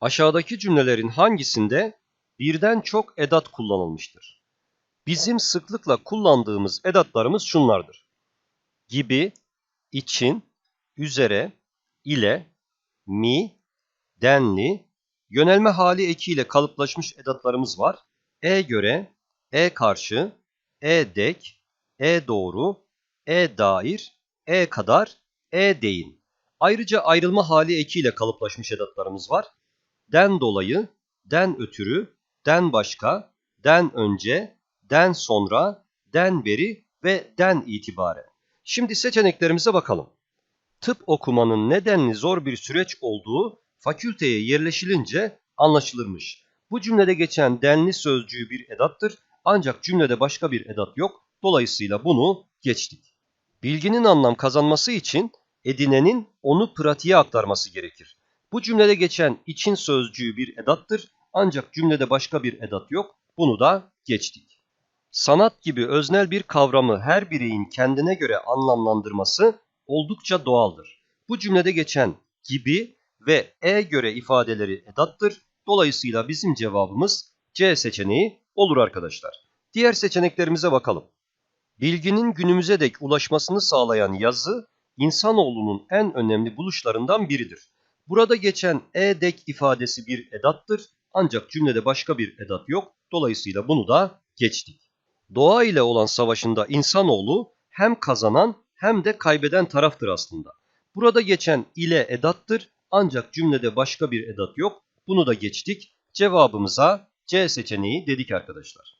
Aşağıdaki cümlelerin hangisinde birden çok edat kullanılmıştır? Bizim sıklıkla kullandığımız edatlarımız şunlardır. Gibi, için, üzere, ile, mi, denli, yönelme hali ekiyle kalıplaşmış edatlarımız var. E göre, e karşı, e dek, e doğru, e dair, e kadar, e deyin. Ayrıca ayrılma hali ekiyle kalıplaşmış edatlarımız var. Den dolayı, den ötürü, den başka, den önce, den sonra, den beri ve den itibaren. Şimdi seçeneklerimize bakalım. Tıp okumanın nedenli zor bir süreç olduğu fakülteye yerleşilince anlaşılırmış. Bu cümlede geçen denli sözcüğü bir edattır ancak cümlede başka bir edat yok. Dolayısıyla bunu geçtik. Bilginin anlam kazanması için edinenin onu pratiğe aktarması gerekir. Bu cümlede geçen için sözcüğü bir edattır ancak cümlede başka bir edat yok. Bunu da geçtik. Sanat gibi öznel bir kavramı her bireyin kendine göre anlamlandırması oldukça doğaldır. Bu cümlede geçen gibi ve e göre ifadeleri edattır. Dolayısıyla bizim cevabımız C seçeneği olur arkadaşlar. Diğer seçeneklerimize bakalım. Bilginin günümüze dek ulaşmasını sağlayan yazı insanoğlunun en önemli buluşlarından biridir. Burada geçen e dek ifadesi bir edattır ancak cümlede başka bir edat yok. Dolayısıyla bunu da geçtik. Doğa ile olan savaşında insanoğlu hem kazanan hem de kaybeden taraftır aslında. Burada geçen ile edattır ancak cümlede başka bir edat yok. Bunu da geçtik. Cevabımıza C seçeneği dedik arkadaşlar.